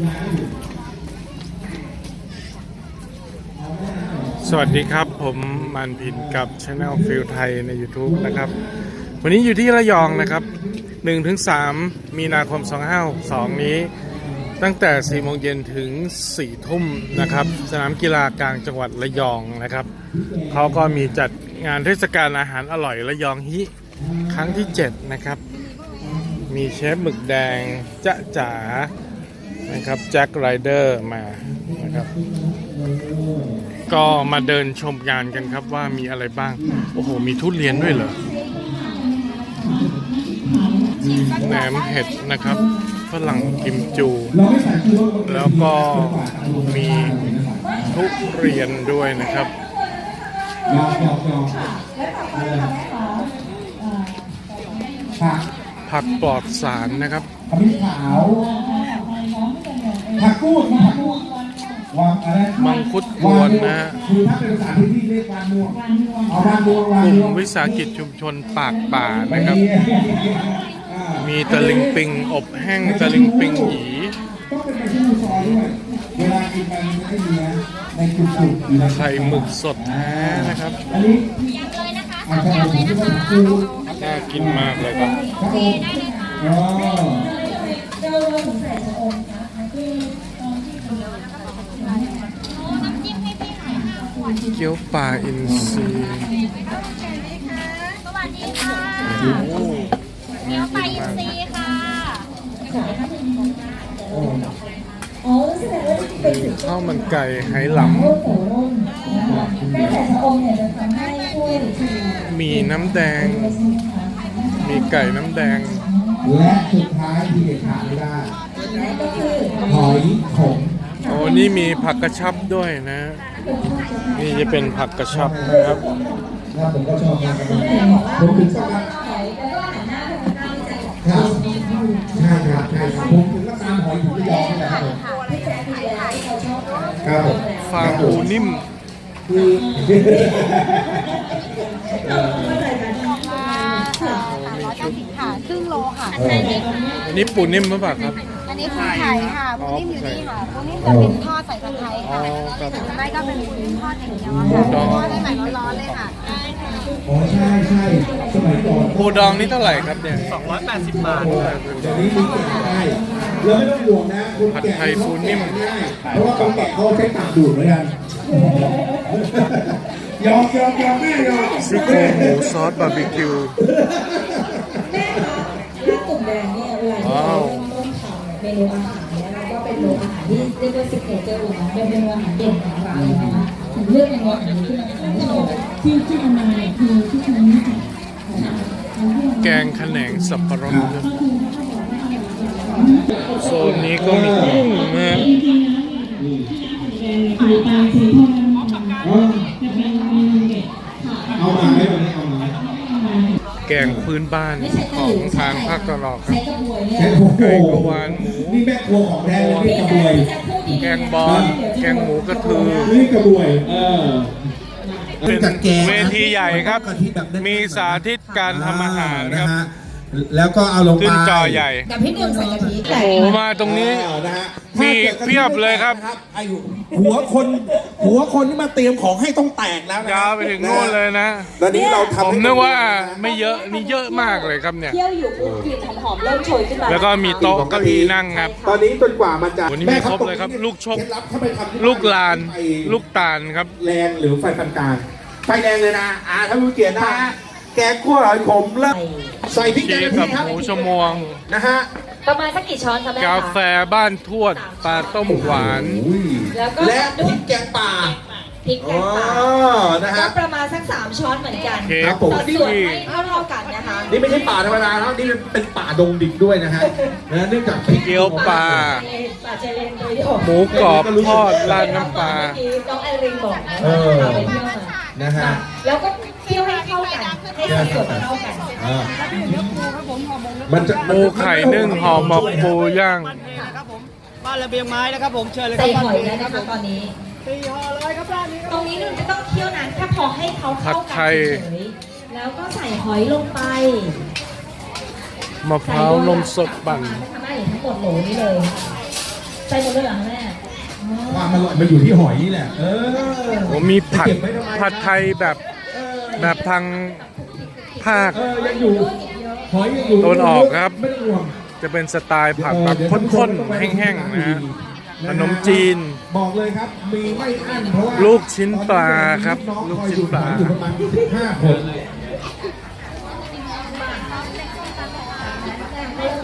สวัสดีครับ ผมมันพินกับช anel ฟิลไทยใน YouTube นะครับ วันนี้อยู่ที่ระยองนะครับ 1-3 มีนาคม 2562 นี้ ตั้งแต่ 4 โมงเย็นถึง 4 ทุ่มนะครับ สนามกีฬากลางจังหวัดระยองนะครับ เขาก็มีจัดงานเทศกาลอาหารอร่อยระยองฮิ ครั้งที่ 7 นะครับ มีเชฟหมึกแดงจ๊ะจ๋า นะครับแจ็คไรเดอร์มานะครับ ก็มาเดินชมงานกันครับว่ามีอะไรบ้าง โอ้โห มีทุเรียนด้วยเหรอแหนมเห็ดนะครับฝรั่งกิมจู แล้วก็มีทุเรียนด้วยนะครับผักปลอดสารนะครับขมิ้นขาว ผักกูดนะผักกูดวางอะไรมังคุดกวนนะฮะคือถ้าเป็นภาษาพื้นที่เรียกวางม่วงเอาวางม่วงวางกลุ่ม่วมงวิสาหกิจชุมชนปากป่าไปนะครับนี่อ่ามีตะลิงปิงอบแห้งตะลิงปิงหยีต้องเป็นไปที่มือซอยด้วย เวลากินไปมันจะได้เนื้อในกลุ่มๆอยู่ในไข่หมึกสดแท้นะครับ อันนี้อาจจะเป็นที่ว่าคือน่ากินมากเลยครับครับผมอ๋อ เกี๊ยวปลาอินทรีสวัสดีค่ะเดี๋ยวไปอินซีย์ค่ะเข้าวมันไก่ไหหลโคตรโสร่มแม่แต่ชะอมเนี่ยจะทำให้ช่วยทีำมีน้ำแดง มีไก่น้ำแดง และสุดท้ายที่เด็ดขาดไม่ได้ ก็คือหอยขมโอ้นี่มีผักกระชับด้วยนะ นี่จะเป็นผักกระชับนะครับแล้วผมก็ชอบมากครับผมถึงกับว่าหอยแล้วก็หันหน้าไปทางใต้ใจของครับใช่ครับใช่ครับผมถึงก็ตามหอยถึงระยองนี่แหละครับผมพี่แจ๊คดีแล้วที่เขาชอบครับผมฟาปูนิ่มคือเข้าใจกันมาสามร้อยเก้าสิบค่ะครึ่งโลค่ะอันนี้ปูนิ่มหรือเปล่าครับอั นนี้ปูไข่ค่ะปูนิ่มอยู่นี่ค่ะปูนิ่มจะเป็นทอดใส่ตะไคร้ค่ะอ๋อครับหรือไม่ก็เป็นทอดอย่างเดียวอะค่ะทอดได้ใหม่ร้อนๆเลยค่ะอ๋อใช่ใช่สมัยก่อนปูดองนี่เท่าไหร่ครับเนี่ย280 บาทเดี๋ยวนี้มีแกะได้เราไม่ต้องห่วงนะคนผัดแกะไทยฟูนิ่มง่ายเพราะว่าคนแกะเขาใช้ปากดูดเหมือนกันยอมยอมยอมแม่ยอมซี่โครงหมูซอสบาร์บีคิว แม่คะร้านตุ่มแดงเนี่ยเวลาที่เราเริ่มทำเม นูอาหารเนี่ยเราก็เป็นเมนูอาหารที่เรียกว่าสิกเนเจอร์เลยนะเป็นเมนูอาหารเด่นของร้านเลยนะคะถึงเลือกเมนูอาหารนี้ขึ้นขายให้ที่ที่เอามาเนี่ยคือที่ฉันรู้จักนะคะแกงขนงสับปะรดโซนนี้ก็มีกุ้งนะฮะ เอามาไหมวันนี้เอามาไหม แกงพื้นบ้านของทางภาคตะวันออกครับใช้กระบวยเนี่ยใช้โอ้โหไก่กระวานหมู นี่แม่ครัวของแท้เลยนี่กระบวย แกงบอลแกงหมูกระทือ นี่กระบวย เออ เป็นเวทีใหญ่ครับ มีสาธิตการทำอาหารครับ นะฮะ แล้วก็เอาลงไปขึ้นจอใหญ่กับพี่หนึ่งใส่กะทิโอ้โหมาตรงนี้ อ่านะฮะมีถ้ากิดกะทิเพียบเลยครับนะครับไอ้หัวคนหัวคนที่มาเตรียมของให้ต้องแตกแล้วนะยาวไปถึงโน่นเลยนะ ตอนนี้เราทำผมให้นึกว่าไม่เยอะนี่เยอะมากเลยครับเนี่ย เที่ยวอยู่ปุ๊บกลิ่นหอมๆเริ่มโชยขึ้นมาแล้วก็มีโต๊ะเก้าอี้นั่งครับ ตอนนี้จนกว่ามันจะโอ้นี่มีครบเลยครับแม่ลูกชก เคดลับถ้าไปทำที่ลูกลาน ไฟลูกตาลครับ แรงหรือไฟปานกลางไฟแรงเลยนะอ่าถ้ารู้เกียรตินะฮะแกงคั่วหอยขมเริ่ม ใส่พริกแกชีงสกับกะทิครับหมูชมวง นะฮะประมาณสักกี่ช้อนคะแม่กาแฟบ้านทวดปลาต้มหวาน แล้วก็และพริกแกงป่าพริกแกอ๋องป่านะก็ฮะ ประมาณสักสามช้อนเหมือนกันเค้ครักบผม สัดส่วนไม่เท่าเท่าๆกันนะคะ นี่ไม่ใช่ป่าธรรมดาแล้วนี่เป็นป่าดงดิบด้วยนะฮะนะเนื่องจากพริก เกี๊ยวปลา ป่าเจริญโดยที่หมูกรอบทอดราดน้ำปลา เมื่อกี้น้องไอรินบอกนะเออ เราไปเที่ยวมานะฮะ แล้วก็ เที่ยวให้เข้ากันให้สัดส่วนเข้ากันอ่ามันจะปูไข่นึ่งห่อหมกปูย่างนะครับผม บ้านระเบียงไม้นะครับผมเชิญเลยคใส่รับหอยแล้วนะคะตอนนี้สี่ห่อเลยครับร้านนี้ครับตรงนี้หนึ่งจะต้องเคี่ยวนานแค่พอให้เขาเข้าผัดกัไทนย เฉยๆแล้วก็ใส่หอยลงไปมะพร้าวนมสดปั่น ทำให้ทั้งหมดโหลนี้เลยชใส่หมดเลยเหรอคะแม่อ๋อความอร่อยมันอยู่ที่หอยนี่แหละ เออผมมีผัดเก็บไว้ทำไมผัดไทยแบบเออ แบบทางภาค เออยังอยู่หอยยังอยู่ตะวันออกครับ ไม่ต้องห่วงจะเป็นสไตล์ผัดแบบเดี๋ยวข้นๆ แห้งๆนะฮะขนมจีน บอกเลยครับ มีไม่อั้นเพราะว่าลูกชิ้นปลาครับน้องลูกคอยชิ้นปลา อยู่ประมาณ15คน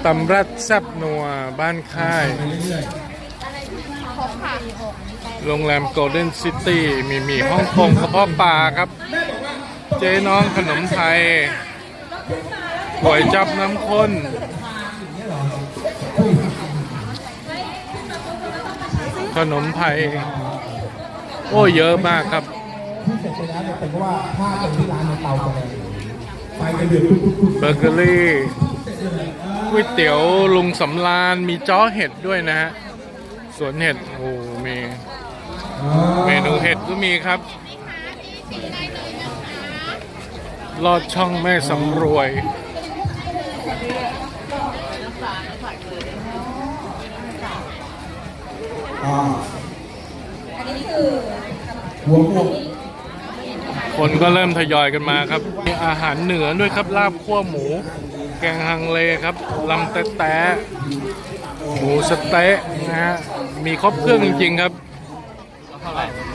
ตำรัดแซบนัวบ้านค่าย ไปเรื่อยโรงแรมโกลเด้นซิตี้มีหมี่ฮ่องกงกระเพาะปลาครับ เจ๊น้องขนมไทยก๋วยจับน้ำข้นขนมไทย โอ้เยอะมากครับที่เสร็จไปแล้วเนี่ยเป็นเพราะว่าผ้าตรงที่ร้านในเตาจะแรงไฟจะเดือดเบเกอรี่ก๋วยเตี๋ยวลุงสำรานมีจ้อเห็ดด้วยนะฮะสวนเห็ดโอ้มีเมนูเห็ดก็มีครับ ลอดช่องแม่สำรวย อ่าหัวหมวกคนก็เริ่มทยอยกันมาครับ มีอาหารเหนือด้วยครับ ลาบคั่วหมู แกงฮังเลครับลำแต๊ะแต๊ะหมูสะเต๊ะนะฮะ มีครบเครื่องจริงๆครับโอ้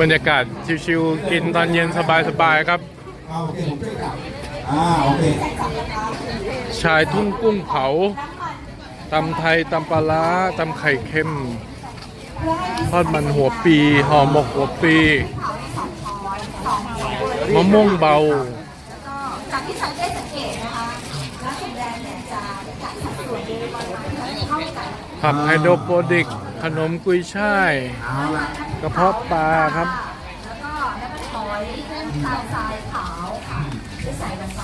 บรรยากาศชิวๆกินตอนเย็นสบายๆครับอ่าโอเคผมช่วยกลับอ่าโอเคชายทุ่งกุ้งเผาตำไทยตำปลาร้าตำไข่เค็มทอดมันหัวปีห่อหมกหัวปีมะม่วงเบาจากที่สังเกตสังเกตนะคะร้านสีแดงเนี่ยจะจัดสัดส่วนเข้ากัน ผักไฮโดรโปรดิก ขนมกุยช่ายเอาละกระเพาะปลาครับ แล้วก็แล้วก็ถอยเส้นทางทรายขาวค่ะที่ใส่ลงไป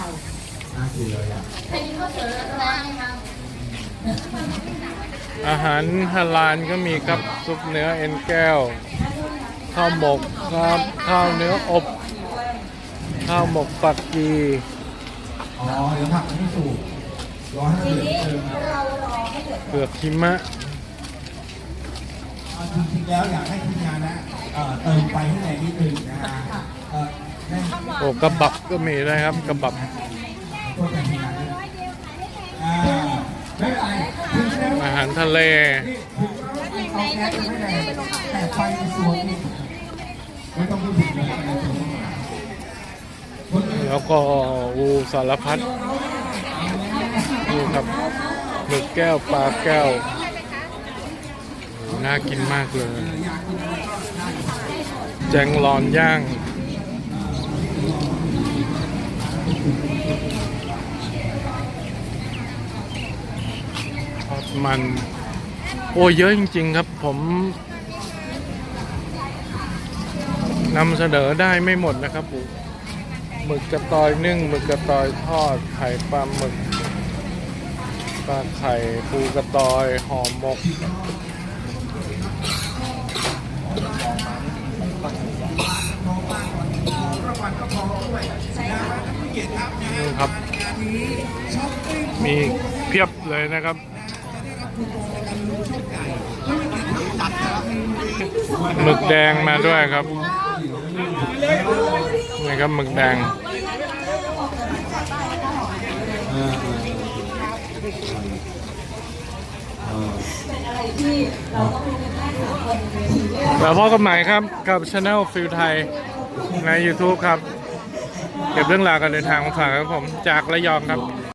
น่ากินเลยอะใครกินข้าวเสือร้านไหมคะอาหารฮาลาลก็มีครับซุปเนื้อเอ็นแก้ว ข้าวหมกครับ ข้าวเนื้ออบ ข้าวหมกปักกีอ๋อเดี๋ยวผักไม่สุกรอให้มันเดือดเติม เปลือกหิมะเอาจริงๆแล้วอยากให้ทีมงานนะเอ่อเติมไฟให้แรงนิดนึงนะฮะเอ่อแม่งโอ้กระบับก็มีด้วยครับกระบับตัวแต่ทีมงานด้วยอ่าไม่เป็นไรถึงแล้วอาหารทะเล นี่ถึงว่าเอาแก๊สไม่แรงแต่ไฟมันสวยนี่ไม่ต้องพูดถึงเลยในตัวคนอื่นแล้วก็อูสารพัดนี่ครับ หมึกแก้วปลาแก้ว น่ากินมากเลย แจงรอนย่าง ทอดมัน โอ้เยอะจริง ๆ ครับผมนำเสนอได้ไม่หมดนะครับผมหมึกกระตอยนึ่งหมึกกระตอยทอดไข่ปลาหมึก ลาไข่ปูกระตอยห่อหมกนี่ครับ มีเพียบเลยนะครับหมึกแดงมาด้วยครับนี่ครับหมึกแดง แล้วพบกันใหม่ครับกับช anel ฟิลไทยใน YouTube ครับ เก็บเรื่องราวการเดินทางมาฝากครับผมจากระยองครับ